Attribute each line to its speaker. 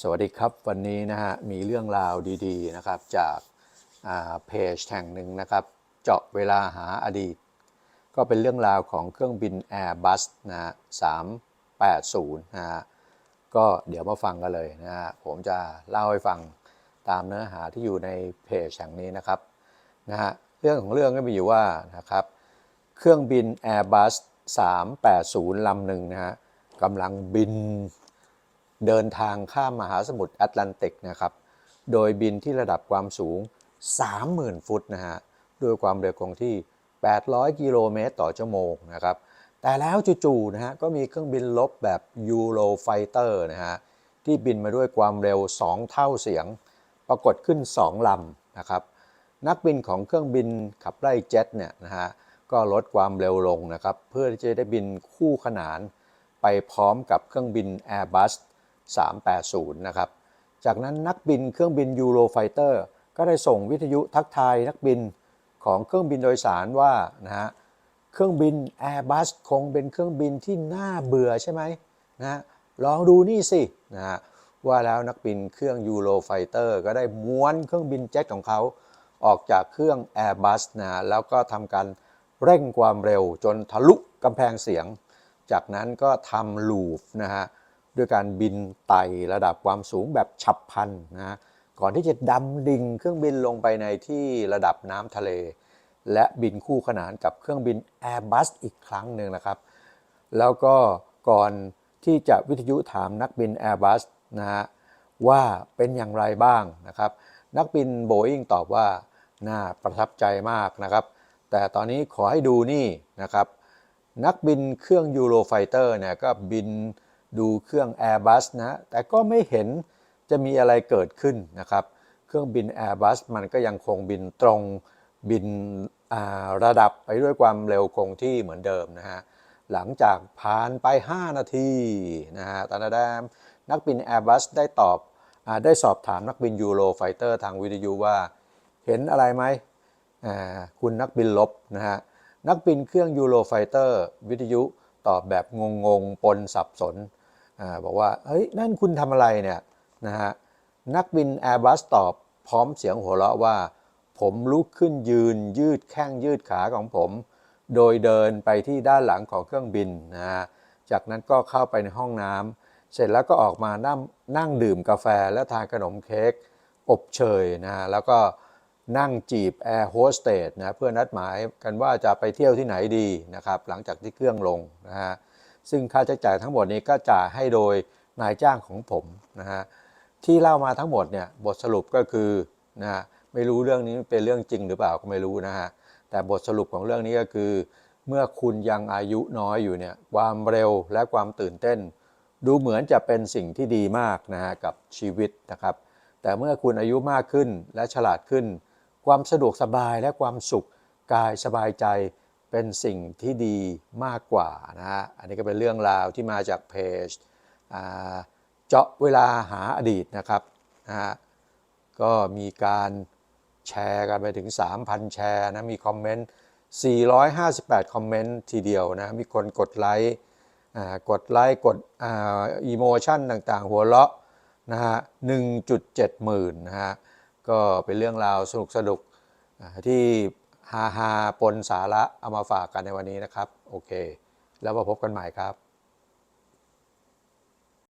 Speaker 1: สวัสดีครับวันนี้นะฮะมีเรื่องราวดีๆนะครับจากอ่าเพจแห่งหนึ่งนะครับ เจาะเวลาหาอดีต ก็เป็นเรื่องราวของเครื่องบิน Airbus นะฮะ380นะฮะก็เดี๋ยวมาฟังกันเลยนะฮะผมจะเล่าให้ฟังตามเนื้อหาที่อยู่ในเพจแห่งนี้นะครับนะฮะเรื่องของเรื่องก็มีอยู่ว่านะครับเครื่องบิน Airbus 380ลำหนึ่งนะฮะกำลังบิน เดินทางข้ามมหาสมุทรแอตแลนติกนะครับ โดยบินที่ระดับความสูง 30,000 ฟุตนะฮะ ด้วยความเร็วคงที่ 800 กิโลเมตรต่อชั่วโมงนะครับ แต่แล้วจู่ๆนะฮะ ก็มีเครื่องบินลบแบบยูโรไฟเตอร์นะฮะ ที่บินมาด้วยความเร็ว 2 เท่าเสียง ปรากฏขึ้น 2 ลำนะครับ นักบินของเครื่องบินขับไล่เจ็ตเนี่ยนะฮะ ก็ลดความเร็วลงนะครับ เพื่อที่จะได้บินคู่ขนานไปพร้อมกับเครื่องบิน Airbus 380 นะครับ จากนั้นนักบินเครื่องบินยูโรไฟเตอร์ก็ได้ส่งวิทยุทักทายนักบินของเครื่องบินโดยสารว่านะฮะเครื่องบิน Airbus คงเป็นเครื่องบินที่น่าเบื่อใช่ไหมนะลองดูนี่สินะฮะว่าแล้วนักบินเครื่องยูโรไฟเตอร์ก็ได้ม้วนเครื่องบินเจ็ตของเขา ออกจากเครื่อง Airbus นะฮะแล้วก็ทำการเร่งความเร็วจนทะลุกำแพงเสียง จากนั้นก็ทำลูฟนะฮะ ด้วยการบินไต่ระดับความสูงแบบฉับพลันนะฮะก่อนที่จะดำดิ่งเครื่องบินลงไปในที่ระดับน้ำทะเล และบินคู่ขนานกับเครื่องบิน Airbus อีกครั้งหนึ่งนะครับ แล้วก็ก่อนที่จะวิทยุถามนักบิน Airbus นะฮะว่าเป็นอย่างไรบ้างนะครับ นักบินโบอิงตอบว่า น่าประทับใจมากนะครับ แต่ตอนนี้ขอให้ดูนี่นะครับ นักบินเครื่องยูโรไฟเตอร์เนี่ยก็บิน ดูเครื่อง Airbus นะ แต่ก็ไม่เห็นจะมีอะไรเกิดขึ้นนะครับ เครื่องบิน Airbus มันก็ยังคงบินตรงบินระดับไปด้วยความเร็วคงที่เหมือนเดิมนะฮะ หลังจากผ่านไป 5 นาทีนะฮะตอนนั้นนักบิน Airbus ได้ตอบอได้สอบถามนักบินยูโรไฟเตอร์ทางวิทยุว่า เห็นอะไรไหมคุณนักบินลบนะฮะ นักบินเครื่องยูโรไฟเตอร์วิทยุตอบแบบงงๆ ปนสับสน บอกว่าเฮ้ยนั่นคุณทำอะไรเนี่ยนะฮะนักบิน Airbus ตอบพร้อมเสียงหัวเราะว่า ผมลุกขึ้นยืนยืดแข้งยืดขาของผม โดยเดินไปที่ด้านหลังของเครื่องบินนะฮะจากนั้นก็เข้าไปในห้องน้ำเสร็จแล้วก็ออกมานั่งนั่งดื่มกาแฟและทานขนมเค้กอบเชยนะฮะแล้วก็นั่งจีบแอร์โฮสเตสนะเพื่อนัดหมายกันว่าจะไปเที่ยวที่ไหนดีนะครับหลังจากที่เครื่องลงนะฮะ ซึ่งค่าใช้จ่ายทั้งหมดนี้ก็จ่ายให้โดยนายจ้างของผมนะฮะที่เล่ามาทั้งหมดเนี่ยบทสรุปก็คือนะฮะไม่รู้เรื่องนี้เป็นเรื่องจริงหรือเปล่าก็ไม่รู้นะฮะแต่บทสรุปของเรื่องนี้ก็คือ เมื่อคุณยังอายุน้อยอยู่เนี่ยความเร็วและความตื่นเต้น ดูเหมือนจะเป็นสิ่งที่ดีมากนะฮะกับชีวิตนะครับ แต่เมื่อคุณอายุมากขึ้นและฉลาดขึ้น ความสะดวกสบายและความสุขกายสบายใจ เป็นสิ่งที่ดีมากกว่านะฮะอันนี้ก็เป็นเรื่องราวที่มาจากเพจเจาะเวลาหาอดีตนะครับนะฮะก็มีการแชร์กันไปถึง 3,000 แชร์นะมีคอมเมนต์ 458 คอมเมนต์ทีเดียวนะมีคนกดไลค์กดไลค์กดอีโมชันต่างๆ หัวเราะนะฮะ1.7 หมื่นนะฮะก็เป็นเรื่องราวสนุกสนุกๆที่ ฮาฮาปนสาระเอามาฝากกันในวันนี้นะครับ โอเค แล้วมาพบกันใหม่ครับ